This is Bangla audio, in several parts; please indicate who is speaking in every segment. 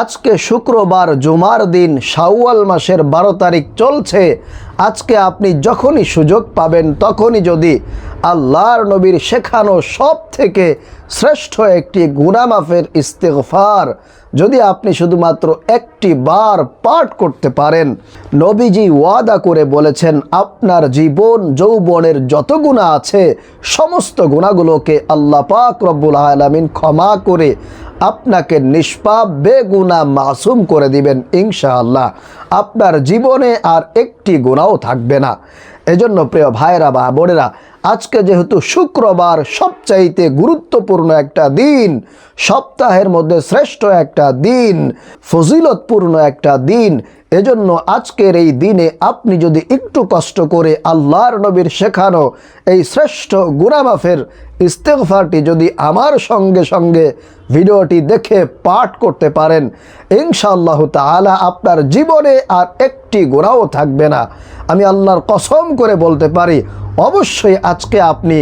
Speaker 1: আজকে শুক্রবার জুমার দিন শাওয়াল মাসের বারো তারিখ চলছে। আজকে আপনি যখনই সুযোগ পাবেন তখনই যদি আল্লাহর নবীর শেখানো সব থেকে শ্রেষ্ঠ একটি গুনামাফের ইস্তেগফার যদি আপনি শুধুমাত্র একটি বার পাঠ করতে পারেন, নবীজি ওয়াদা করে বলেছেন, আপনার জীবন, যৌবনের যত গুণা আছে, সমস্ত গুণাগুলোকে আল্লাহ পাক রব্বুল আলমিন ক্ষমা করে আপনাকে নিষ্পাপ বেগুনা মাসুম করে দিবেন ইনশাআল্লাহ। আপনার জীবনে আর একটি গুণাও থাকবে না। এজন্য প্রিয় ভাইরা বা বোনেরা, আজকে যেহেতু শুক্রবার, সবচাইতে গুরুত্বপূর্ণ একটা দিন, সপ্তাহের মধ্যে শ্রেষ্ঠ একটা দিন, ফজিলতপূর্ণ একটা দিন এজন্য আজকের এই দিনে আপনি যদি একটু কষ্ট করে আল্লাহর নবীর শেখানো এই শ্রেষ্ঠ গুনামাফের ইস্তেগফারটি যদি আমার সঙ্গে সঙ্গে ভিডিওটি দেখে পাঠ করতে পারেন, ইনশাআল্লাহ তাআলা আপনার জীবনে আর একটি গোড়াও থাকবে না। আমি আল্লাহর কসম করে বলতে পারি, অবশ্যই আজকে আপনি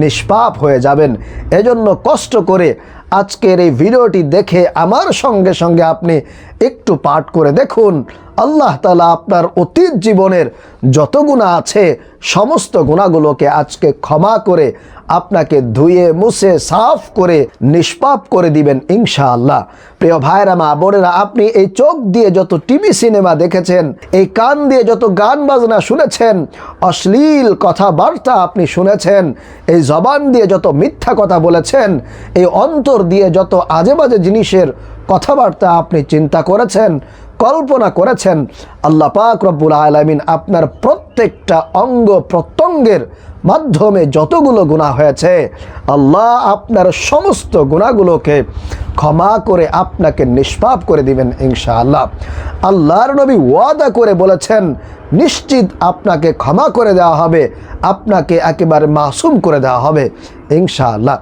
Speaker 1: নিষ্পাপ হয়ে যাবেন। এজন্য কষ্ট করে আজকের এই ভিডিওটি দেখে আমার সঙ্গে সঙ্গে আপনি একটু পাঠ করে দেখুন। আল্লাহ তালা আপনার অতীত জীবনের যত গুণা আছে সমস্ত গুণাগুলোকে আজকে ক্ষমা করে আপনাকে ধুয়ে, মুছে, সাফ করে, নিষ্পাপ করে দিবেন ইনশাআল্লাহ। প্রিয় ভাইরা মা বোনেরা, আপনি এই চোখ দিয়ে যত টিভি সিনেমা দেখেছেন, এই কান দিয়ে যত গান বাজনা শুনেছেন, অশ্লীল কথাবার্তা আপনি শুনেছেন, এই জবান দিয়ে যত মিথ্যা কথা বলেছেন, এই অন্তর দিয়ে যত আজে বাজে জিনিসের কথাবার্তা আপনি চিন্তা করেছেন, কল্পনা করেছেন, আল্লাহ পাক রব্বুল আলমিন আপনার প্রত্যেকটা অঙ্গ প্রত্যঙ্গের মাধ্যমে যতগুলো গুণা হয়েছে, আল্লাহ আপনার সমস্ত গুণাগুলোকে ক্ষমা করে আপনাকে নিষ্পাপ করে দিবেন ইনশাআল্লাহ। আল্লাহর নবী ওয়াদা করে বলেছেন, নিশ্চিত আপনাকে ক্ষমা করে দেওয়া হবে, আপনাকে একেবারে মাসুম করে দেওয়া হবে ইনশাআল্লাহ।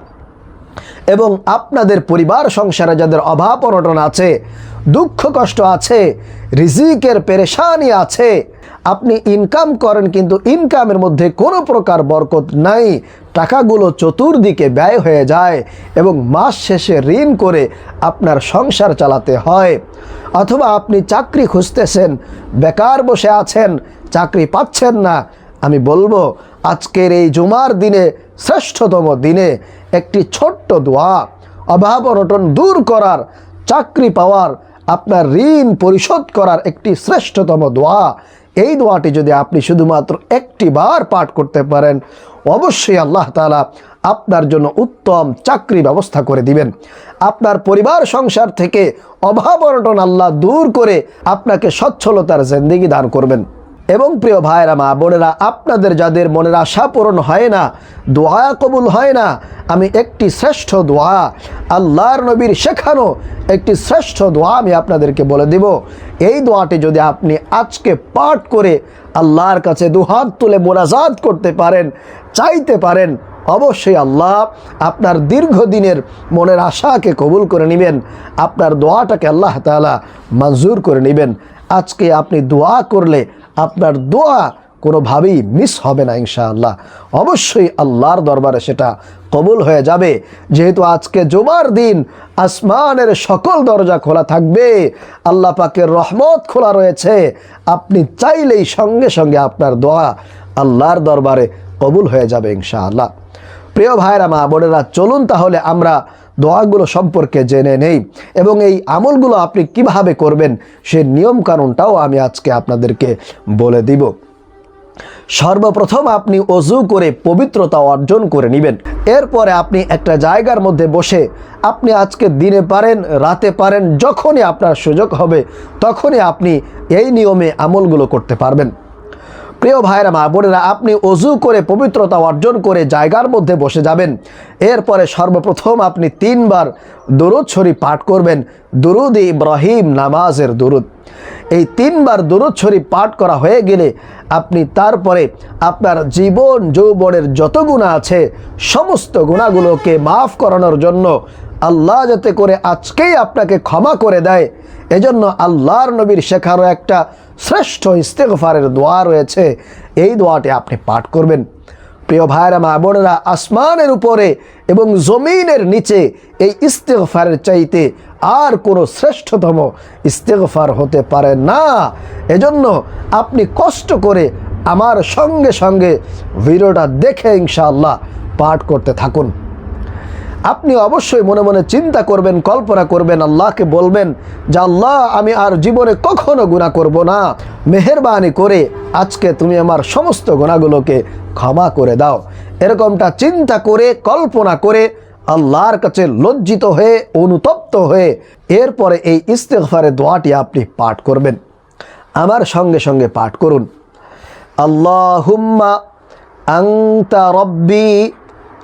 Speaker 1: এবং আপনাদের পরিবার সংসারে যাদের অভাব অনটন আছে, দুঃখ কষ্ট আছে, রিজিকের পেরেশানি আছে আপনি ইনকাম করেন কিন্তু ইনকামের মধ্যে কোনো প্রকার বরকত নাই। টাকাগুলো চতুর্দিকে ব্যয় হয়ে যায় এবং মাস শেষে ঋণ করে আপনার সংসার চালাতে হয়। অথবা আপনি চাকরি খুঁজতেছেন, বেকার বসে আছেন, চাকরি পাচ্ছেন না। আমি বলব, আজকের এই জুমার দিনে, শ্রেষ্ঠতম দিনে একটি ছোট্ট দোয়া, অভাব অনটন দূর করার, চাকরি পাওয়ার, আপনার ঋণ পরিশোধ করার একটি শ্রেষ্ঠতম দোয়া। এই দোয়াটি যদি আপনি শুধুমাত্র একটি বার পাঠ করতে পারেন, অবশ্যই আল্লাহ তালা আপনার জন্য উত্তম চাকরি ব্যবস্থা করে দিবেন। আপনার পরিবার, সংসার থেকে অভাব অনটন আল্লাহ দূর করে আপনাকে সচ্ছলতার জেন্দিগি দান করবেন। এবং প্রিয় ভাইরা মা বোনেরা, আপনাদের যাদের মনের আশা পূরণ হয় না, দোয়া কবুল হয় না, আমি একটি শ্রেষ্ঠ দোয়া আল্লাহর নবীর শেখানো একটি শ্রেষ্ঠ দোয়া আমি আপনাদেরকে বলে দেব। এই দোয়াটি যদি আপনি আজকে পাঠ করে আল্লাহর কাছে দুহাত তুলে মোনাজাত করতে পারেন, চাইতে পারেন, অবশ্যই আল্লাহ আপনার দীর্ঘদিনের মনের আশাকে কবুল করে নেবেন, আপনার দোয়াটাকে আল্লাহ তালা মঞ্জুর করে নেবেন। আজকে আপনি দোয়া করলে আপনার দোয়া কোনোভাবেই মিস হবে না ইনশাআল্লাহ। অবশ্যই আল্লাহর দরবারে সেটা কবুল হয়ে যাবে। যেহেতু আজকে জুমার দিন, আসমানের সকল দরজা খোলা থাকবে। আল্লাহ পাকের রহমত খোলা রয়েছে। আপনি চাইলেই সঙ্গে সঙ্গে আপনার দোয়া আল্লাহর দরবারে কবুল হয়ে যাবে ইনশাআল্লাহ। প্রিয় ভাইরা মা বোনেরা, চলুন তাহলে আমরা দোয়াগুলো সম্পর্কে জেনে নেই এবং এই আমলগুলো আপনি কীভাবে করবেন সে নিয়ম কানুনটাও আমি আজকে আপনাদেরকে বলে দিব। সর্বপ্রথম আপনি অজু করে পবিত্রতা অর্জন করে নেবেন। এরপরে আপনি একটা জায়গার মধ্যে বসে আপনি আজকে দিনে পারেন, রাতে পারেন, যখনই আপনার সুযোগ হবে তখনই আপনি এই নিয়মে আমলগুলো করতে পারবেন। প্রিয় ভাইরা, মা বোনেরা, আপনি অজু করে পবিত্রতা অর্জন করে জায়গার মধ্যে বসে যাবেন। এরপরে সর্বপ্রথম আপনি তিনবার দরুদ ছড়ি পাঠ করবেন। দুরুদ ইব্রাহিম নামাজের দুরুদ। এই তিনবার দরুদ শরীফ পাঠ করা হয়ে গেলে আপনি তারপরে আপনার জীবন, যৌবনের যত গুণা আছে, সমস্ত গুণাগুলোকে মাফ করানোর জন্য আল্লাহ যাতে করে আজকেই আপনাকে ক্ষমা করে দেয়। এজন্য আল্লাহর নবীর শেখারও একটা শ্রেষ্ঠ ইস্তেগফারের দোয়া রয়েছে। এই দোয়াটি আপনি পাঠ করবেন। প্রিয় ভাইরা মা বোনেরা, আসমানের উপরে এবং জমিনের নিচে এই ইস্তেকফারের চাইতে আর কোনো শ্রেষ্ঠতম ইস্তেগফার হতে পারে না। এজন্য আপনি কষ্ট করে আমার সঙ্গে সঙ্গে ভিডিওটা দেখে ইনশাআল্লাহ পাঠ করতে থাকুন। আপনি অবশ্যই মনে মনে চিন্তা করবেন, কল্পনা করবেন, আল্লাহকে বলবেন যে আল্লাহ, আমি আর জীবনে কখনো গুণা করব না। মেহরবানি করে আজকে তুমি আমার সমস্ত গুণাগুলোকে ক্ষমা করে দাও। এরকমটা চিন্তা করে, কল্পনা করে আল্লাহর কাছে লজ্জিত হয়ে, অনুতপ্ত হয়ে এরপরে এই ইস্তেগফারের দোয়াটি আপনি পাঠ করবেন। আমার সঙ্গে সঙ্গে পাঠ করুন। আল্লাহুম্মা আংতা রব্বি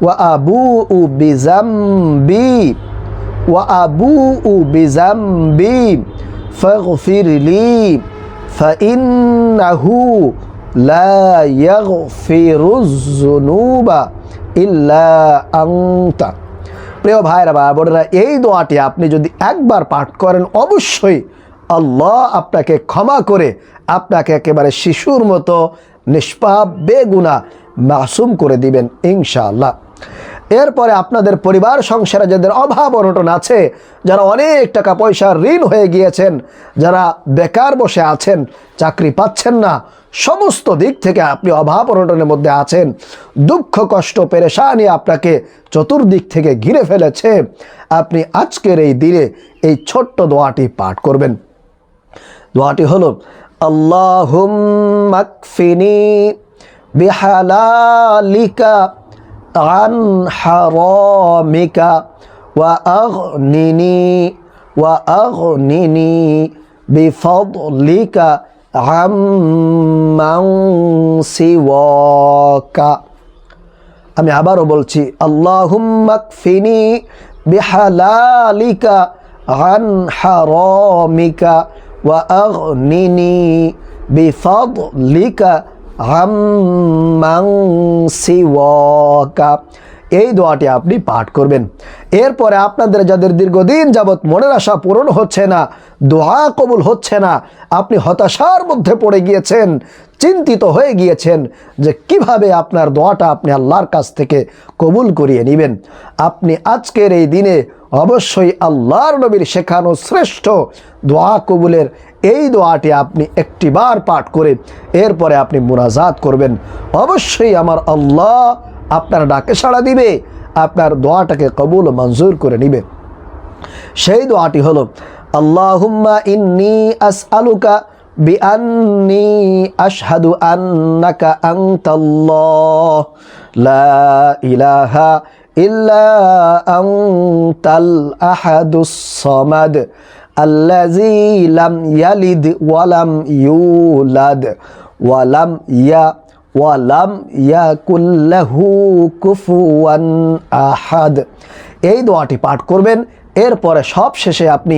Speaker 1: আলাইয়া ওয়া আবুউ বিজামবি ওয়া আবুউ বিজামবি ফাগফির লি فإنه لا يغفر الذنوب إلا أنت প্রিয় ভাইরা বা বোনেরা এই দোয়াটি আপনি যদি একবার পাঠ করেন অবশ্যই আল্লাহ আপনাকে ক্ষমা করে আপনাকে একেবারে শিশুর মতো নিষ্পাপ বেগুনা মাসুম করে দিবেন ইনশাআল্লাহ এরপরে আপনাদের পরিবার, সংসারে যাদের অভাব, অনটন আছে, যারা অনেক টাকা পয়সার ঋণ হয়ে গিয়েছেন, যারা বেকার বসে আছেন, চাকরি পাচ্ছেন না, সমস্ত দিক থেকে আপনি অভাব, অনটনের মধ্যে আছেন। দুঃখ, কষ্ট, পেরেশানি আপনাকে চতুর্দিক থেকে ঘিরে ফেলেছে। আপনি আজকের এই দিনে এই ছোট্ট দোয়াটি পাঠ করবেন। দোয়াটি হলো আল্লাহুম্মাকফিনি বিহালালিকা عن حرامك وأغنني وأغنني بفضلك عمن سواك আমি আবারও বলছি আল্লাহুম্মাকফিনি বিহালালিকা আন হারামিকা ওয়া আগনিনি আম্মাং সিওয়াকা। এই দোয়াটি আপনি পাঠ করবেন। এরপরে আপনাদের যাদের দীর্ঘদিন যাবৎ মনের আশা পূরণ হচ্ছে না, দোয়া কবুল হচ্ছে না, আপনি হতাশার মধ্যে পড়ে গিয়েছেন, চিন্তিত হয়ে গিয়েছেন যে কীভাবে আপনার দোয়াটা আপনি আল্লাহর কাছ থেকে কবুল করিয়ে নেবেন। আপনি আজকের এই দিনে অবশ্যই আল্লাহর নবীর শেখানো শ্রেষ্ঠ দোয়া কবুলের এই দোয়াটি আপনি একটিবার পাঠ করে এরপরে আপনি মুনাজাত করবেন। অবশ্যই আমার আল্লাহ আপনার ডাকে সাড়া দিবে, আপনার দোয়াটাকে কবুল মঞ্জুর করে নিবে। সেই দোয়াটি হলো, আল্লাহুম্মা ইন্নি আসআলুকা বিআন্নি আন্নাকা লা ইলাহা ইল্লা আল্লাযী লাম ইয়ালিদ ওয়া লাম ইউলাদ ওয়া লাম ইয়া ওয়ালাম ইয়াকুল্লাহু কুফুয়ান আহাদ। এই দোয়াটি পাঠ করবেন, এরপরে সব শেষে আপনি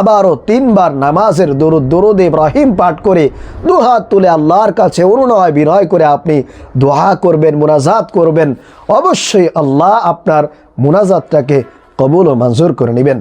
Speaker 1: আবারও তিনবার নামাজের দরুদ দরুদ ইব্রাহিম পাঠ করে দুহাত তুলে আল্লাহর কাছে অনুনয় বিনয় করে আপনি দোহা করবেন, মুনাজাত করবেন। অবশ্যই আল্লাহ আপনার মুনাজাতটাকে কবুল ও মঞ্জুর করে নেবেন।